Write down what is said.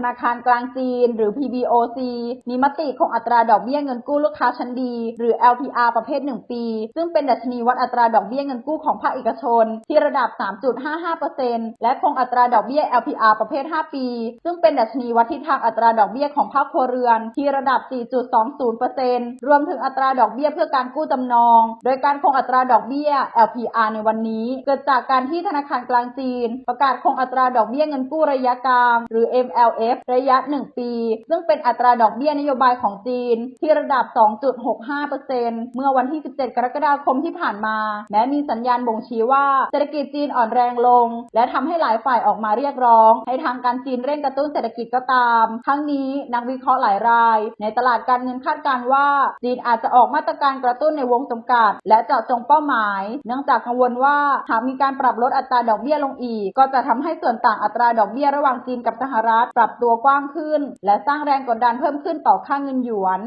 ธนาคารกลางจีน หรือ PBOC มีมติคงอัตราดอกเบี้ยเงินกู้ลูกค้าชั้นดี หรือ LPR ประเภท 1 ปี ซึ่งเป็นดัชนีวัดอัตราดอกเบี้ยเงินกู้ของภาคเอกชน ที่ระดับ 3.55%และคงอัตราดอกเบี้ย LPR ประเภท 5 ปี ซึ่งเป็นดัชนีวัดทิศทางอัตราดอกเบี้ยของภาคครัวเรือน ที่ระดับ 4.20%รวมถึงอัตราดอกเบี้ยเพื่อการกู้จำนอง โดยการคงอัตราดอกเบี้ย LPR ในวันนี้ เกิดจากการที่ธนาคารกลางจีน ประกาศคงอัตราดอกเบี้ยเงินกู้ระยะกลาง หรือ MLF ระยะ 1 ปี ซึ่งเป็นอัตราดอกเบี้ยนโยบายของจีน ที่ระดับ 2.65%เมื่อวันที่ 17 กรกฎาคมที่ผ่านมา แม้มีสัญญาณบ่งชี้ว่าเศรษฐกิจจีนอ่อนแรงลง และทำให้หลายฝ่ายออกมาเรียกร้อง ให้ทางการจีนเร่งกระตุ้นเศรษฐกิจก็ตาม ทั้งนี้นักวิเคราะห์หลายราย ในตลาดการเงินคาดการณ์ว่าจีนอาจจะออกมาตรการกระตุ้นในวงจำกัด และเจาะจงเป้าหมาย เนื่องจากกังวลว่าหากมีการปรับลดอัตราดอกเบี้ยลงอีก ก็จะทำให้ส่วนต่างอัตราดอกเบี้ยระหว่างจีนกับสหรัฐปรับตัวกว้างขึ้น และสร้างแรงกดดันเพิ่มขึ้นต่อค่าเงินหยวน